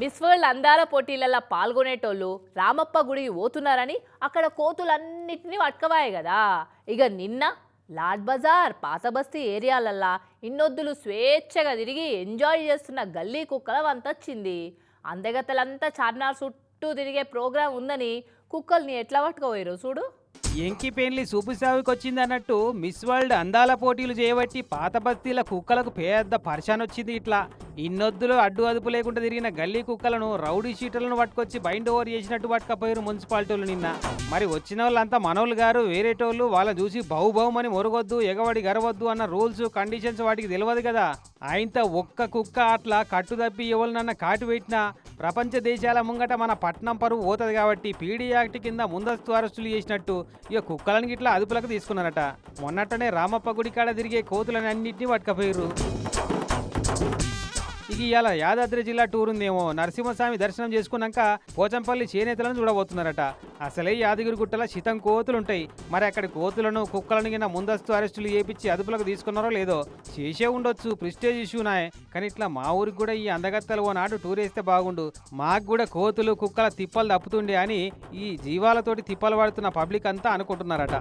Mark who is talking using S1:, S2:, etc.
S1: Miss world అందాల పోటీలలో పాల్గొనేటోళ్ళు రామప్ప గుడికి పోతున్నారని అక్కడ కోతులన్నిటినీ పట్టుకవాయి కదా. ఇక నిన్న లాడ్ బజార్ పాతబస్తీ ఏరియాలల్లా ఇన్నొద్దులు స్వేచ్ఛగా తిరిగి ఎంజాయ్ చేస్తున్న గల్లీ కుక్కల వంతొచ్చింది అందగతలంతా చార్మినార్ చుట్టూ తిరిగే ప్రోగ్రాం ఉందని కుక్కల్ని ఎట్లా పట్టుకోపోయారు చూడు.
S2: ఎంకి పెళ్ళి సూపుసావికి వచ్చిందన్నట్టు మిస్ వరల్డ్ అందాల పోటీలు చేయబట్టి పాత బస్తీల కుక్కలకు పెద్ద పరిశాన్ వచ్చింది ఇట్లా. ఇన్నొద్దులు అడ్డు అదుపు లేకుండా తిరిగిన గల్లీ కుక్కలను రౌడీ షీటర్లను పట్టుకొచ్చి బైండ్ ఓవర్ చేసినట్టు పట్టుకపోయారు మున్సిపాలిటీలు నిన్న. మరి వచ్చిన వాళ్ళంతా మనోళ్ళు గారు వేరేటోళ్ళు వాళ్ళ చూసి బహుబహుమని మొరగొద్దు ఎగవడి గరవద్దు అన్న రూల్స్ కండిషన్స్ వాటికి తెలియదు కదా. ఆయనతో ఒక్క కుక్క అట్లా కట్టుదప్పి ఎవరినన్నా కాటు పెట్టినా ప్రపంచ దేశాల ముంగట మన పట్నం పరువు పోతుంది కాబట్టి పీడీ యాక్ట్ కింద ముందస్తు అరెస్టులు చేసినట్టు ఇక కుక్కలను గిట్లా అదుపులకు తీసుకున్నారట. మొన్నటనే రామప్ప గుడి కాడ తిరిగే కోతులని అన్నింటినీ పట్టుకపోయారు ఇక ఇవాళ యాదాద్రి జిల్లా టూర్ ఉందేమో. నరసింహస్వామి దర్శనం చేసుకున్నాక పోచంపల్లి చేనేతలను చూడబోతున్నారట. అసలే యాదగిరి గుట్టల శితం కోతులుంటాయి. మరి అక్కడి కోతులను కుక్కలను కింద ముందస్తు అరెస్టులు చేపించి అదుపులకు తీసుకున్నారో లేదో చేసే ఉండొచ్చు. ప్రిస్టేజ్ ఇష్యూనాయ్ కానీ ఇట్లా మా ఊరికి కూడా ఈ అందగత్తలు ఓ నాడు టూర్ వేస్తే బాగుండు. మాకు కూడా కోతులు కుక్కల తిప్పలు తప్పుతుండే అని ఈ జీవాలతోటి తిప్పలు పడుతున్న పబ్లిక్ అంతా అనుకుంటున్నారట.